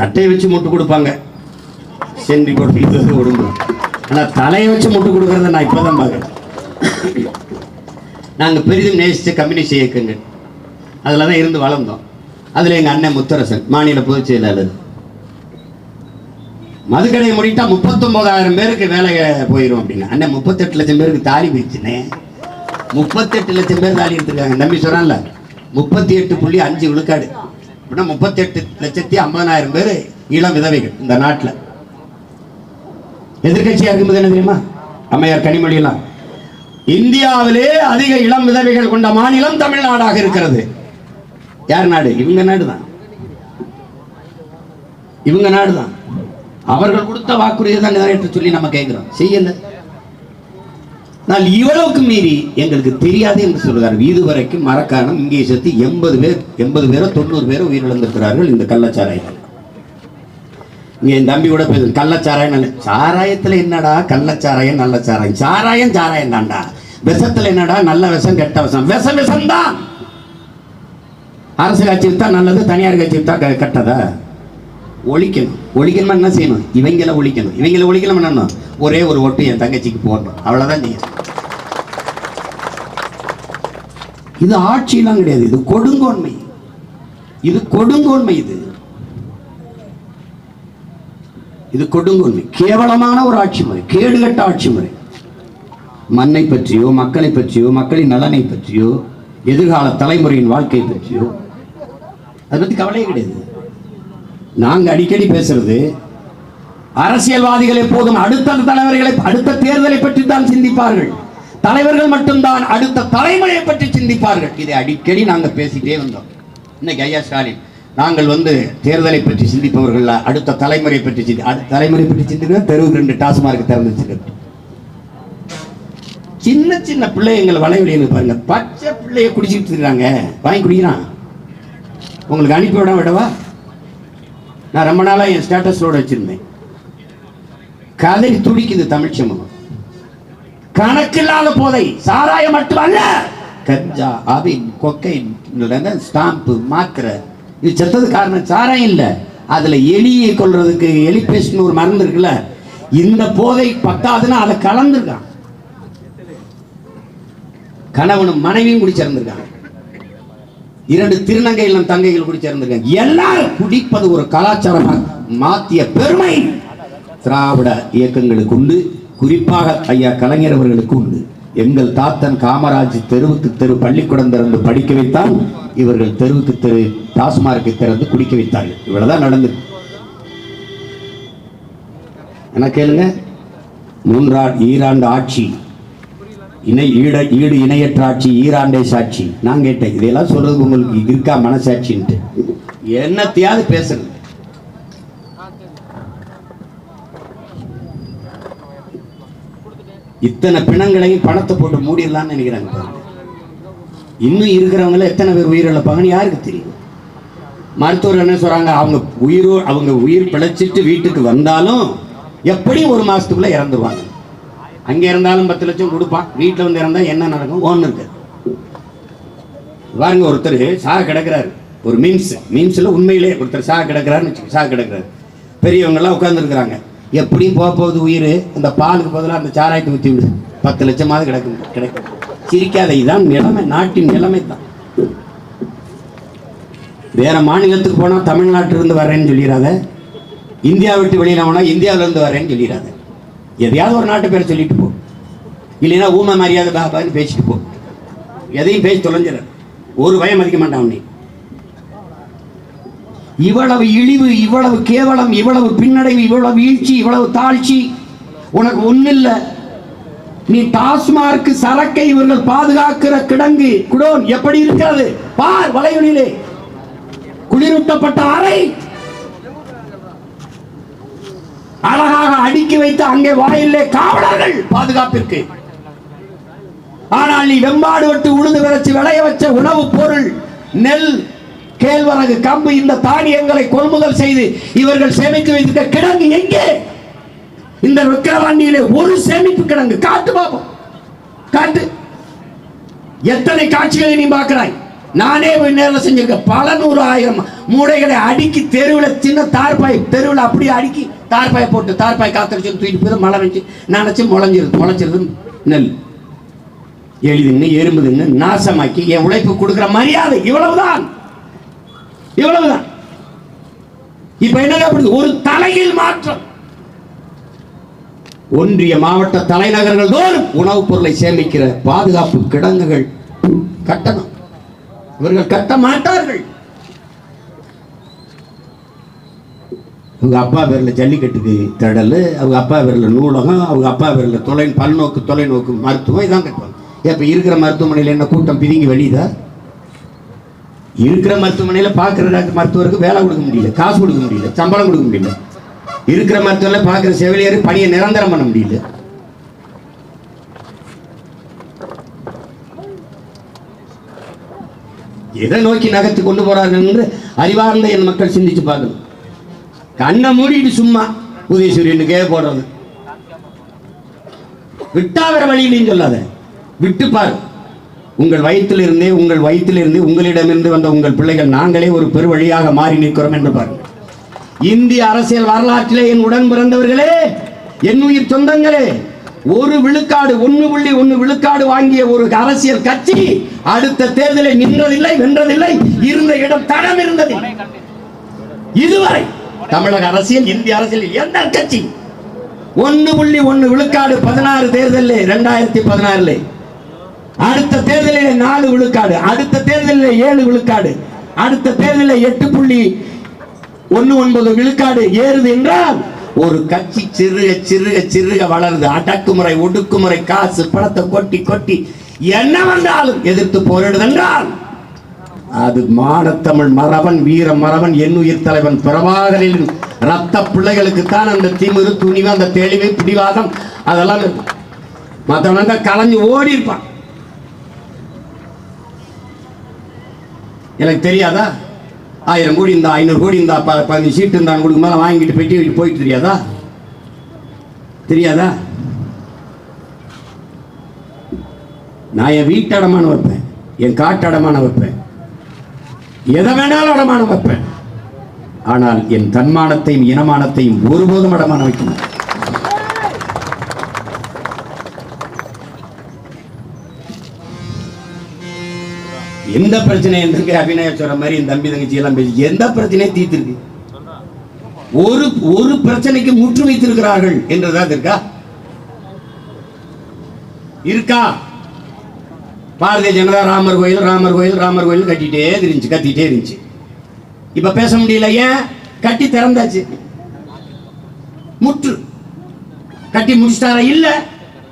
கட்டையை வச்சு முட்டு கொடுப்பாங்க. சென்றி கொடுத்து உடம்பு ஆனால் தலையை வச்சு முட்டு கொடுக்கறத நான் இப்போ தான் பார்க்குறேன். நாங்கள் பெரிதும் நேசித்த கம்யூனிஸ்ட் இயக்கங்கள் அதில் தான் இருந்து வளர்ந்தோம். அதில் எங்கள் அண்ணன் முத்தரசன் மாநில பொதுச் செயலாளர். மதுக்கடையை முடிட்டா முப்பத்தொன்பதாயிரம் பேருக்கு வேலை போயிடும் அப்படின்னு. அண்ணன் முப்பத்தெட்டு லட்சம் பேருக்கு தாலி போயிடுச்சுனே. முப்பத்தெட்டு லட்சம் பேர் தாலி எடுத்துருக்காங்க. நம்பி சொல்கிறான்ல முப்பத்தி எட்டு புள்ளி அஞ்சு விழுக்காடு. அப்படின்னா முப்பத்தெட்டு லட்சத்தி ஐம்பதாயிரம் பேர் இளம் விதவைகள் இந்த நாட்டில். எதிர்கட்சியாக இருக்கும்போது என்ன தெரியுமா? அம்மையார் கனிமொழியெல்லாம் இந்தியாவிலே அதிக இளம் விதவைகள் கொண்ட மாநிலம் தமிழ்நாடாக இருக்கிறது. யார் நாடு? இவங்க நாடு தான் இவங்க நாடு தான் அவர்கள் கொடுத்த வாக்குறுதியை தான் நிறைவேற்ற சொல்லி நம்ம கேட்கிறோம். செய்யலை. நான் இவ்வளவுக்கு மீறி எங்களுக்கு தெரியாது என்று சொல்கிறார் இதுவரைக்கும் மரக்காரணம் இங்கே சேர்த்து எண்பது பேர் எண்பது பேரோ தொண்ணூறு பேரோ உயிரிழந்திருக்கிறார்கள் இந்த கள்ளச்சாராயம் இங்கே என் தம்பி கூட பேசு கள்ளச்சாராயம் நல்ல சாராயத்தில் என்னடா கள்ளச்சாராயம் நல்ல சாராயம்? சாராயம் சாராயம் தான்டா. விஷத்தில் என்னடா நல்ல விஷம் கெட்ட விஷம்? விஷ விஷம் தான் அரசு கட்சி தான் நல்லது தனியார் கட்சி தான் க- கெட்டதா? ஒழிக்கணும். ஒழிக்கணுமா என்ன செய்யணும்? இவங்கள ஒழிக்கணும். இவங்கள ஒழிக்கணும் என்ன ஒரே ஒரு ஒட்டு என் தங்கச்சிக்கு போடணும். அவ்வளவுதான் செய்யணும் இது ஆட்சியெல்லாம் கிடையாது. இது கொடுங்கோன்மை. இது கொடுங்கோன்மை இது. இது கொடுங்கோன்மை. கேவலமான ஒரு ஆட்சி முறை. கேடுகட்ட ஆட்சி முறை. மண்ணை பற்றியோ மக்களை பற்றியோ மக்களின் நலனை பற்றியோ எதிர்கால தலைமுறையின் வாழ்க்கை பற்றியோ அதை பத்தி கவலையே கிடையாது. நாங்கள் அடிக்கடி பேசுறது அரசியல்வாதிகள் எப்போதும் அடுத்த தலைவர்களை அடுத்த தேர்தலை பற்றி தான் சிந்திப்பார்கள். தலைவர்கள் மட்டும்தான் அடுத்த தலைமுறையை பற்றி சிந்திப்பார்கள். இதை அடிக்கடி நாங்கள் பேசிட்டே வந்தோம். இன்னைக்கு ஐயா ஸ்டாலின் நாங்கள் வந்து தேர்தலை பற்றி சிந்திப்பவர்கள் அடுத்த தலைமுறை பற்றி சிந்தி அடுத்த தலைமுறை பற்றி சிந்திக்க தெருவுக்கு ரெண்டு டாஸ்மார்க் திறந்து வச்சிருக்கு சின்ன சின்ன பிள்ளைங்களை வளைவெளியில் பாருங்க. பச்சை பிள்ளைய குடிச்சிட்டு இருக்காங்க. வாங்கி குடிக்கிறான். உங்களுக்கு அனுப்பி விட விடவா? நான் ரொம்ப நாளாக என் ஸ்டேட்டஸோட வச்சிருந்தேன். கதறி துடிக்குது தமிழ் சமூகம் கணக்கில்லாத போதை சாராயம் மட்டுமல்ல. கஞ்சா அபின் கொக்கைன் ஸ்டாம்பு மாத்திரை. இது செத்தது காரணம் சாராயம் இல்ல. அதுல எலியை கொல்றதுக்கு எலி பேஸ்ட்னு ஒரு மருந்து இருக்குல்ல இந்த போதை பத்தாதுன்னா அதை கலந்துருக்கான். கணவனும் மனைவியும் குடிச்சிருந்திருக்காங்க. இரண்டு திருநங்கை இல்லம் தங்கைகள் குடிச்சிருந்திருக்காங்க எல்லாரும் குடிப்பது ஒரு கலாச்சாரமாக மாத்திய பெருமை. திராவிட இயக்கங்களுக்கு உண்டு. குறிப்பாக ஐயா கலைஞர் அவர்களுக்கு உண்டு. எங்கள் தாத்தன் காமராஜ் தெருவுக்கு தெரு பள்ளிக்கூடம் திறந்து படிக்க வைத்தால் இவர்கள் தெருவுக்கு தெரு டாஸ்மார்க்கை திறந்து குடிக்க வைத்தார்கள். இவ்வளவுதான் நடந்தது. என்ன கேளுங்க? மூன்றாண்டு ஈராண்டு ஆட்சி இணை ஈட ஈடு இணையற்ற ஆட்சி ஈராண்டே சாட்சி. நான் கேட்டேன் இதெல்லாம் சொல்றது உங்களுக்கு இருக்கா மனசாட்சின்ட்டு? என்னத்தையாவது பேசுறது இத்தனை பிணங்களையும் பணத்தை போட்டு மூடிடலாம்னு நினைக்கிறாங்க பாருங்க. இன்னும் இருக்கிறவங்கள எத்தனை பேர் உயிரிழப்பாங்கன்னு யாருக்கு தெரியும்? மருத்துவர் என்ன சொல்றாங்க அவங்க உயிரோ அவங்க உயிர் பிழைச்சிட்டு வீட்டுக்கு வந்தாலும் எப்படி ஒரு மாசத்துக்குள்ள இறந்துருவாங்க. அங்கே இருந்தாலும் பத்து லட்சம் கொடுப்பான். வீட்டில் வந்து இருந்தால் என்ன நடக்கும்? ஒன்று இருக்கு பாருங்க ஒருத்தர் சாக கிடக்கிறாரு. ஒரு மீன்ஸ் மீன்ஸ்ல உண்மையிலே ஒருத்தர் சாக கிடக்கிறாருன்னு வச்சுக்கோ, சாக கிடக்கிறாரு. பெரியவங்கெல்லாம் உட்காந்துருக்குறாங்க எப்படியும் போக போகுது உயிர். அந்த பாலுக்கு பதிலாக அந்த சாராயத்தை ஊற்றி விடு. பத்து லட்சமாவது கிடக்கும் கிடைக்கும். சிரிக்காத இதான் நிலைமை. நாட்டின் நிலைமை தான். வேற மாநிலத்துக்கு போனால் தமிழ்நாட்டிலிருந்து வரேன்னு சொல்லிடாத. இந்தியா விட்டு வெளியில் போனால் இந்தியாவிலேருந்து வரேன்னு சொல்லிடாத. எதையாவது ஒரு நாட்டு பேரை சொல்லிட்டு போ. இல்லைன்னா ஊமை மரியாதை பாபான்னு பேசிட்டு போ. எதையும் பேசி தொலைஞ்சிட ஒரு பயம் மதிக்க மாட்டான் நீ. இவ்வளவு இழிவு இவ்வளவு கேவலம் இவ்வளவு பின்னடைவு இவ்வளவு வீழ்ச்சி இவ்வளவு தாழ்ச்சி உனக்கு ஒண்ணில்ல. நீ டாஸ்மார்க் சரக்கை இவர்கள் பாதுகாக்கிற கிடங்கு. குடோன் எப்படி இருக்கிறது? பார் வலையொலியிலே. குளிரூட்டப்பட்ட அறை. அழகாக அடுக்கி வைத்து அங்கே வாயிலே காவலர்கள் பாதுகாப்பிற்கு. ஆனால் நீ வெம்பாடு விட்டு உழுது விளைச்சி விளைய வச்ச உணவுப் பொருள் நெல் கேழ்வரகு கம்பு இந்த தானியங்களை கொள்முதல் செய்து இவர்கள் சேமித்து வைத்திருக்க கிடங்கு எங்கே? இந்த விக்கிரவாண்டியிலே ஒரு சேமிப்பு கிடங்கு. காட்டு பாப்போம் காட்டு. எத்தனை காட்சிகளை நீ பார்க்கிறாய்? நானே போய் நேரில் செஞ்சிருக்கேன். பல நூறு ஆயிரம் மூடைகளை அடுக்கி தெருவில் சின்ன தார்பாய் தெருவில் அப்படியே அடுக்கி தார்பாய் போட்டு தார்பாய் காத்திரிச்சு தூக்கிட்டு போய் மழை வச்சு நினச்சி முளைஞ்சிருது முளைச்சிருது நெல். எளிதுன்னு எறும்புதுன்னு நாசமாக்கி என் உழைப்பு கொடுக்குற மரியாதை இவ்வளவுதான். இவ்வளவுதான். இப்போ என்ன ஒரு தலையில் மாற்றம். ஒன்றிய மாவட்ட தலைநகர்கள் தோறும் உணவுப் பொருளை சேமிக்கிற பாதுகாப்பு கிடங்குகள் கட்டணம். இவர்கள் கட்ட மாட்டார்கள். அவங்க அப்பா பேரில் ஜல்லிக்கட்டுக்கு திடல் அவங்க அப்பா பேரில் நூலகம் அவங்க அப்பா பேரில் தொலை பல்நோக்கு தொலைநோக்கு மருத்துவம் இதான் கட்டுவாங்க இப்போ இருக்கிற மருத்துவமனையில் என்ன கூட்டம் பிதுங்கி வெளியுதா இருக்கிற மருத்துவமனையில் பார்க்குற டாக்டர் மருத்துவருக்கு வேலை கொடுக்க முடியல காசு கொடுக்க முடியல சம்பளம் கொடுக்க முடியல. இருக்கிற மருத்துவமனையில் பார்க்குற செவிலியர் பணியை நிரந்தரம் பண்ண முடியல. எதை நோக்கி நகர்த்தி கொண்டு போறார்கள் என்று அறிவார்ந்த என் மக்கள் சிந்திச்சு பார்க்கணும். கண்ணை மூடிட்டு சும்மா உதயசூரியனுக்கே போடுறது விட்டா வழியிலையும் சொல்லாத. விட்டு பாரு. உங்கள் வயிற்றிலிருந்தே உங்கள் வயிற்றிலிருந்து உங்களிடமிருந்து வந்த உங்கள் பிள்ளைகள் நாங்களே ஒரு பெருவழியாக மாறி நிற்கிறோம் என்று பாருங்கள் இந்திய அரசியல் வரலாற்றிலே என் உடன் பிறந்தவர்களே என் உயிர் சொந்தங்களே ஒரு விழுக்காடு ஒன்று புள்ளி ஒன்று விழுக்காடு வாங்கிய ஒரு அரசியல் கட்சி அடுத்த தேர்தலை நின்றதில்லை வென்றதில்லை. இருந்த இடம் தடம் இருந்தது. இதுவரை தமிழக அரசியல் இந்திய அரசியல் எந்த கட்சி ஒன்னு புள்ளி ஒன்னு விழுக்காடு பதினாறு தேர்தலில் ரெண்டாயிரத்தி பதினாறுல. அடுத்த தேர்தலில் நாலு விழுக்காடு அடுத்த தேர்தலில் ஏழு விழுக்காடு அடுத்த தேர்தலில் எட்டு புள்ளி ஒன்னு ஒன்பது விழுக்காடு ஏறுது என்றால் ஒரு கட்சி சிறுக சிறுக சிறுக வளருது. அடக்குமுறை ஒடுக்குமுறை காசு பணத்தை கொட்டி கொட்டி என்ன வந்தாலும் எதிர்த்து போரிடுது என்றால் அது மானத்தமிழ் மரவன் வீர மரவன் எண்ணுயிர் தலைவன் பிரபாகரின் ரத்த பிள்ளைகளுக்கு தான் அந்த திமிரு துணிவு அந்த தெளிவு பிடிவாதம் அதெல்லாம் இருக்கும் மற்றவன் தான் கலைஞ்சு ஓடி இருப்பான். எனக்கு தெரியாதா? ஆயிரம் கோடி இந்த ஐநூறு கோடி இருந்தா ப- பதினஞ்சு சீட்டு இருந்தான் கொடுக்க மேலே வாங்கிட்டு பெட்டி வச்சு போயிட்டு தெரியாதா? தெரியாதா? நான் என் வீட்டு அடமானம் வைப்பேன் என் காட்டு அடமானம் வைப்பேன். எதை வேணாலும் அடமானம் வைப்பேன். ஆனால் என் தன்மானத்தையும் இனமானத்தையும் ஒருபோதும் அடமானம் வைக்க மாட்டேன். எந்த பிரச்சனை இருக்கு அபிநய சொல்ற மாதிரி என் தம்பி தங்கச்சி எல்லாம் பேசி எந்த பிரச்சனையும் தீர்த்திருக்கு. ஒரு ஒரு பிரச்சனைக்கு முற்று வைத்திருக்கிறார்கள் என்றுதான் இருக்கா? இருக்கா? பாரதிய ஜனதா ராமர் கோயில் ராமர் கோயில் ராமர் கோயில் கட்டிட்டே இருந்துச்சு கத்திட்டே இருந்துச்சு. இப்ப பேச முடியல ஏன்? கட்டி திறந்தாச்சு. முற்று. கட்டி முடிச்சிட்டாரா? இல்ல.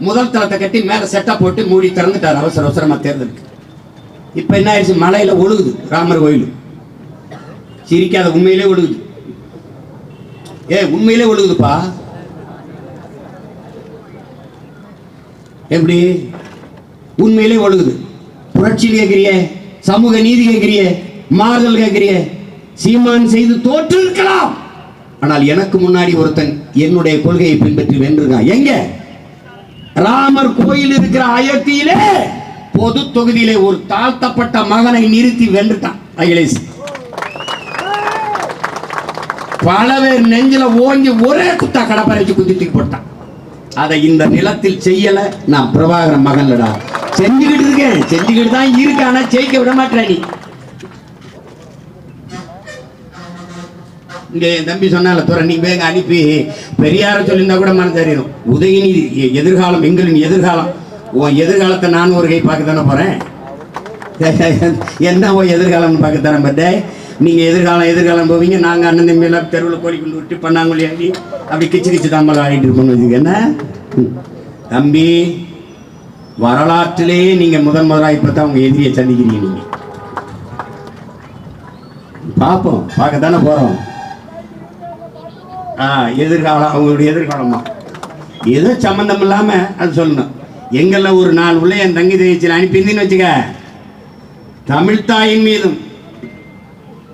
முதல் தளத்தை கட்டி மேல செட்டா போட்டு மூடி திறந்துட்டார் அவசர அவசரமா தேர்ந்தெடுக்க இப்ப என்ன ஆயிடுச்சு? மலையில ஒழுகுது ராமர் கோயில். சிரிக்காத உண்மையிலே ஒழுகுது. ஏ உண்மையிலே ஒழுகுதுப்பா. எப்படி? உண்மையிலே ஒழுகுது. புரட்சி கேட்கிறியே சமூக நீதி கேட்கிறியே மாறுதல் கேட்கிறியே சீமான் செய்து தோற்றிருக்கலாம். ஆனால் எனக்கு முன்னாடி ஒருத்தன் என்னுடைய கொள்கையை பின்பற்றி வென்றிருக்கான். எங்க? ராமர் கோயில் இருக்கிற அயோத்தியிலே. பொது தொகுதியிலே ஒரு தாழ்த்தப்பட்ட மகனை நிறுத்தி வென்றுட்டான் அகிலேஷ். பல பேர் நெஞ்சில ஓங்கி ஒரே குத்தா கடப்பரை வச்சு குத்தி போட்டான். அதை இந்த நிலத்தில் செய்யல நான் பிரபாகரன் மகன்லடா. செஞ்சுக்கிட்டு இருக்கேன். செஞ்சுக்கிட்டு தான் இருக்கேன். ஆனா ஜெயிக்க விட மாட்டேன் நீ. இங்கே என் தம்பி சொன்னால துறை நீ வேக அனுப்பி. பெரியார சொல்லியிருந்தா கூட மன தெரியும் உதயநிதி எ- எதிர்காலம் எங்களின் எதிர்காலம். உன் எதிர்காலத்தை நான் ஒரு கை பார்க்க தானே போறேன்? என்ன உன் எதிர்காலம்னு பார்க்க தானே பார்த்தேன் நீங்க எதிர்காலம் எதிர்காலம் போவீங்க. நாங்க அண்ணன் தம்பி எல்லாம் தெருவில் கோழி கொண்டு விட்டு பண்ணாங்களே ஆடி அப்படி கிச்சு கிச்சு தாம்பல் ஆகிட்டு இருப்போம் வச்சுக்க என்ன? தம்பி வரலாற்றிலேயே நீங்க முதன் முதலாக இப்பதான் உங்க எதிரியை சந்திக்கிறீங்க நீங்க. பார்ப்போம் பார்க்க தானே போறோம். ஆ எதிர்காலம் அவங்களுடைய எதிர்காலமா எதுவும் சம்மந்தம் இல்லாம அது சொல்லணும். எங்கள ஒரு நாள் உள்ள என் தங்கி தேய்ச்சியில் அனுப்பியிருந்தேன்னு வச்சுக்க தமிழ் தாயின் மீதும்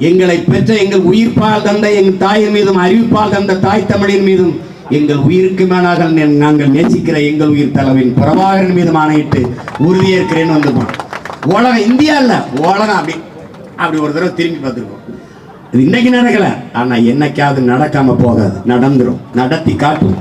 எங்களை பெற்ற எங்கள் உயிர்ப்பால் தந்த எங்கள் தாயின் மீதும் அறிவிப்பால் தந்த தாய் தமிழின் மீதும் எங்கள் உயிருக்கு மேலாக நாங்கள் நேசிக்கிற எங்கள் உயிர் தலைவன் பிரபாகரன் மீதும் ஆணையிட்டு உறுதியேற்கிறேன்னு வந்துப்பான் உலகம் இந்தியா இல்ல உலகம் அப்படி அப்படி ஒரு தடவை திரும்பி பார்த்துருக்கோம். இது இன்னைக்கு நடக்கல ஆனா என்னைக்காவது நடக்காம போகாது நடந்துரும் நடத்தி காட்டும்